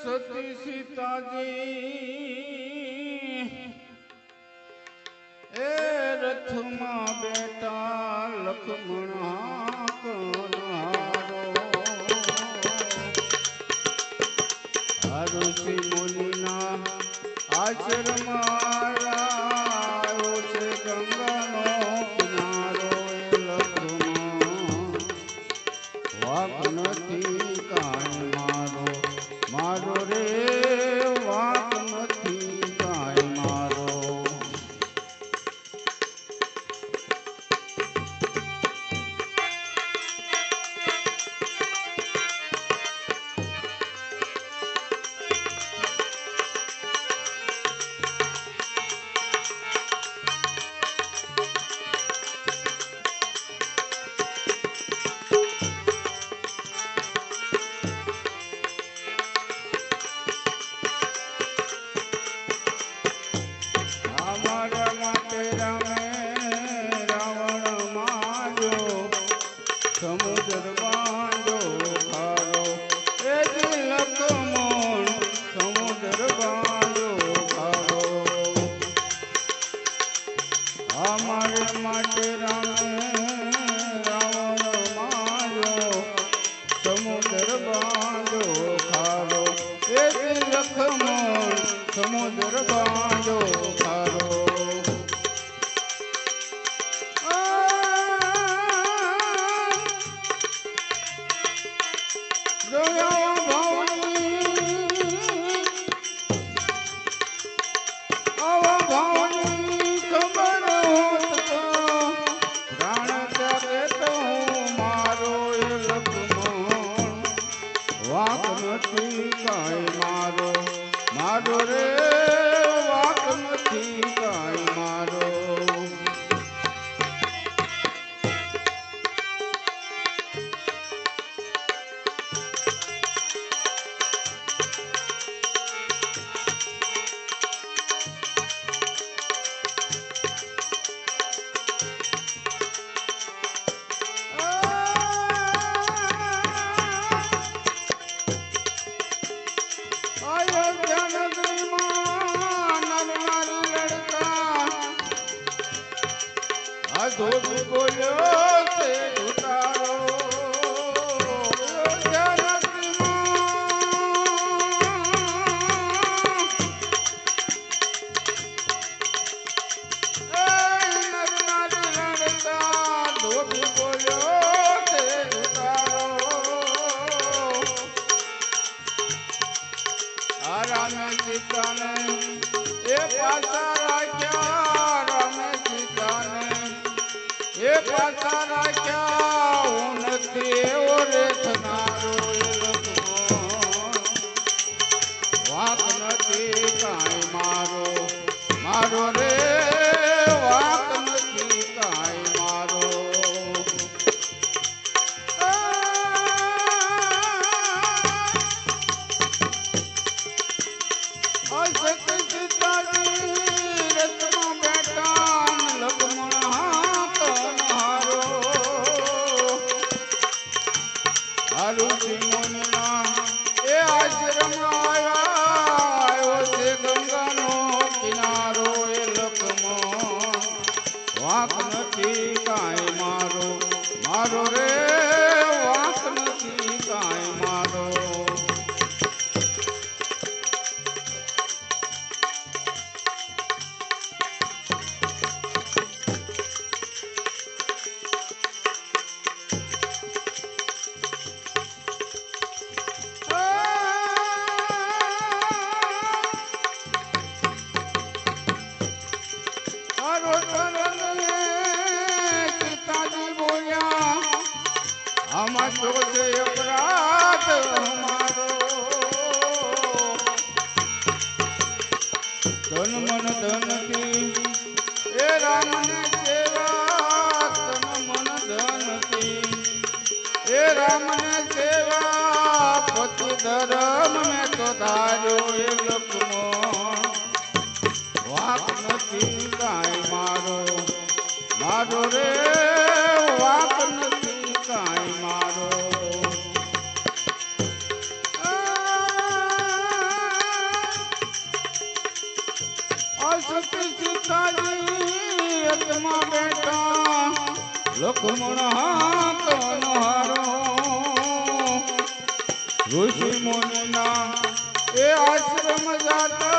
સતી સીતાજી એ રથમાં બેટા લક્ષ્મણા કરનારો હરુષિ મુનિના આશ્રમાર সাগরে You. તારો એ લખમો વાક નથી કાંઈ મારો. મારો રે નથી મારો. સતી સીતાજી બેટા લખમણ હાથ मजा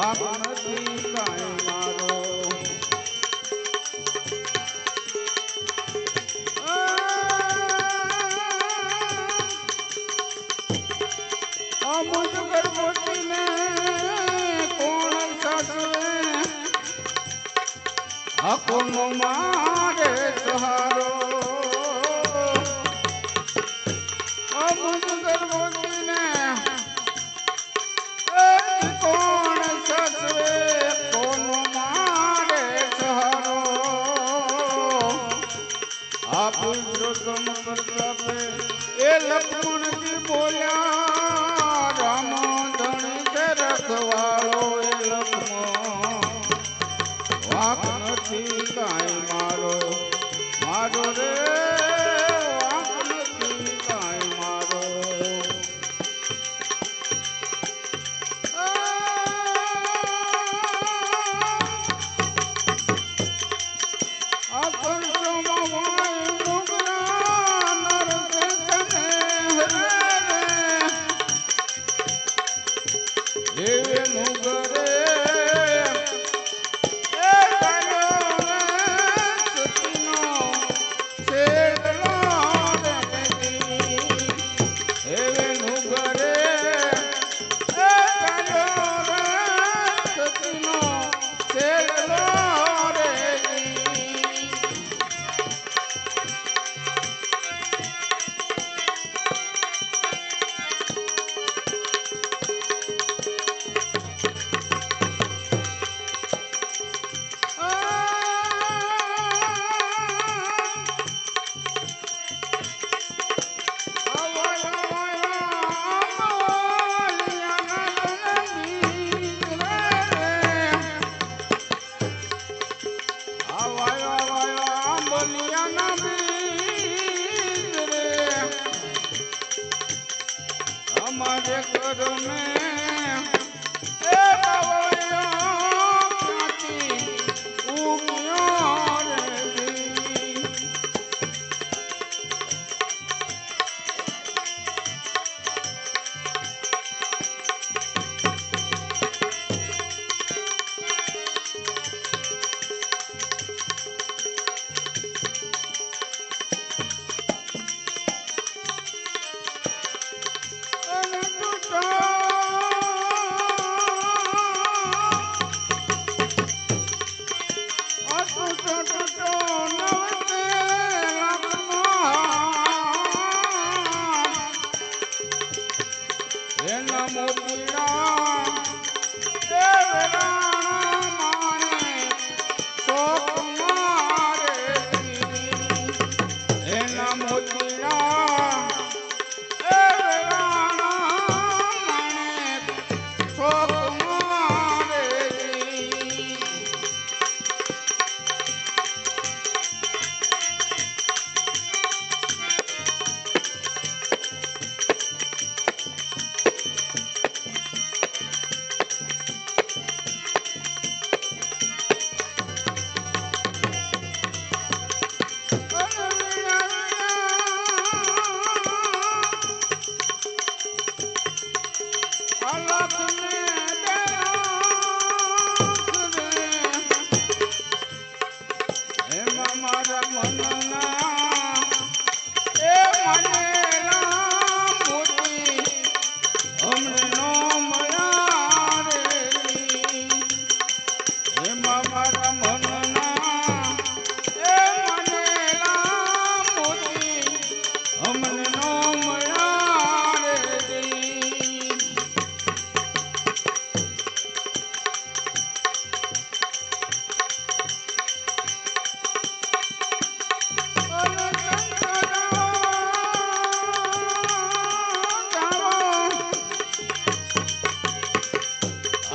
ભાગ નથી કાંઈ મારો અમુક ગર્ભવતીને કોણ સાસવે હકુનો મારે સહારો અમુક નથી કાંઈ મારો મારો રે Hey, Mughal.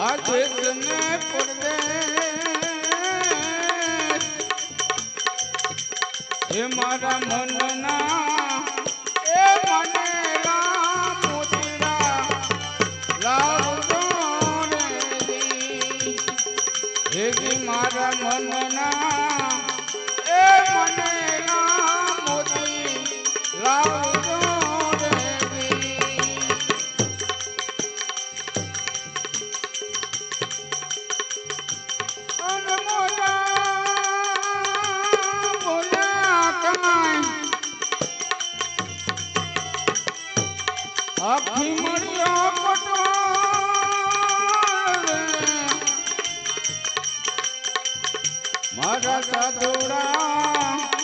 હે મારા મનના મારા સાધુડા